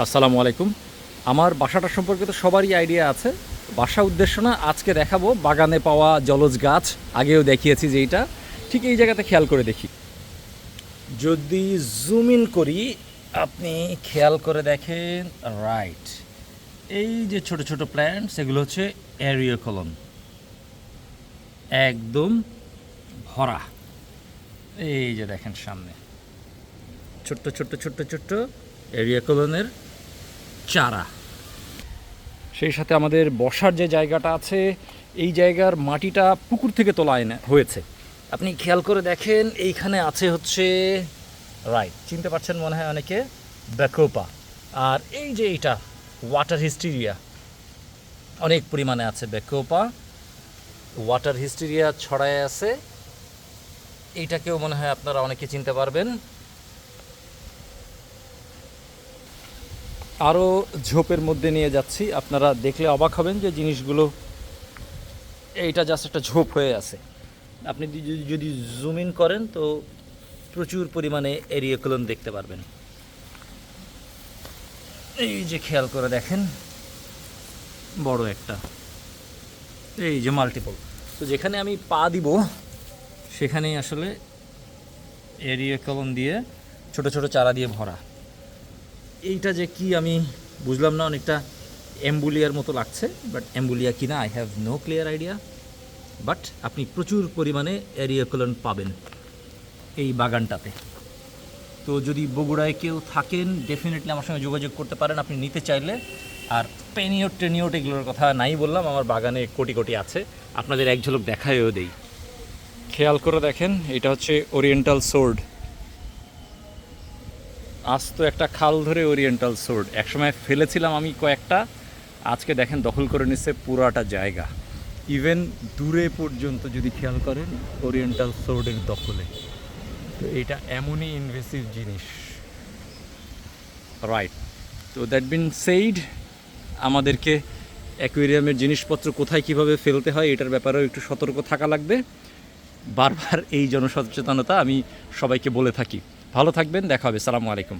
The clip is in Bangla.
আসসালামু আলাইকুম। আমার বাসাটা সম্পর্কে তো সবারই আইডিয়া আছে। বাসা উদ্দেশ্য না, আজকে দেখাবো বাগানে পাওয়া জলজ গাছ। আগেও দেখিয়েছি যে এইটা ঠিক এই জায়গাতে খেয়াল করে দেখি। যদি জুম ইন করি, আপনি খেয়াল করে দেখেন রাইট এই যে ছোট ছোট প্ল্যান্টস এগুলো হচ্ছে অ্যারিওকলন একদম ভরা। এই যে দেখেন সামনে। ছোট্ট ছোট্ট ছোট্ট ছোট্ট এরিয়াকলনের চারা। সেই সাথে আমাদের বসার যে জায়গাটা আছে, এই জায়গার মাটিটা পুকুর থেকে তোলা হয়েছে। আপনি খেয়াল করে দেখেন, এইখানে আছে হচ্ছে, রাইট, চিনতে পারছেন মনে হয় অনেকে ব্যাকোপা আর এই যে এইটা ওয়াটার হিস্টিরিয়া অনেক পরিমাণে আছে ব্যাকোপা ওয়াটার হিস্টিরিয়া ছড়ায় আছে। এইটাকেও মনে হয় আপনারা অনেকে চিনতে পারবেন। আরও ঝোপের মধ্যে নিয়ে যাচ্ছি। আপনারা দেখলে অবাক হবেন যে জিনিসগুলো এইটা জাস্ট একটা ঝোপ হয়ে আছে। আপনি যদি- জুম ইন করেন তো প্রচুর পরিমাণে এরিয়াকলন দেখতে পারবেন। এই যে খেয়াল করে দেখেন, বড় একটা। এই যে মাল্টিপল তো যেখানে আমি পা দিব, সেখানেই আসলে এরিয়া দিয়ে ছোট ছোট চারা দিয়ে ভরা। এইটা যে কি আমি বুঝলাম না, অনেকটা অ্যাম্বুলিয়ার মতো লাগছে বাট অ্যাম্বুলিয়া কিনা I have no clear idea but আপনি প্রচুর পরিমাণে এরিয়া কলন পাবেন এই বাগানটাতে। তো যদি বগুড়ায় কেউ থাকেন ডেফিনেটলি আমার সঙ্গে যোগাযোগ করতে পারেন, আপনি নিতে চাইলে। আর পেনিওট টেনিওট এগুলোর কথা নাই বললাম, আমার বাগানে কোটি কোটি আছে, আপনাদের এক ঝলক দেখায়ও দেই। খেয়াল করে দেখেন, এটা হচ্ছে ওরিয়েন্টাল সোর্ড। আজ তো একটা খাল ধরে ওরিয়েন্টাল সোর্ড একসময় ফেলেছিলাম আমি কয়েকটা। আজকে দেখেন দখল করে নিচ্ছে পুরাটা জায়গা। ইভেন দূরে পর্যন্ত যদি খেয়াল করেন ওরিয়েন্টাল সোর্ডের দখলে। তো এটা এমনই ইনভেসিভ জিনিস। রাইট তো দ্যাট বিন সেইড আমাদেরকে অ্যাকুয়ারিয়ামের জিনিসপত্র কোথায় কীভাবে ফেলতে হয়, এটার ব্যাপারেও একটু সতর্ক থাকা লাগবে। বারবার এই জনসচেতনতা আমি সবাইকে বলে থাকি। ভালো থাকবেন দেখা হবে সালামু আলাইকুম।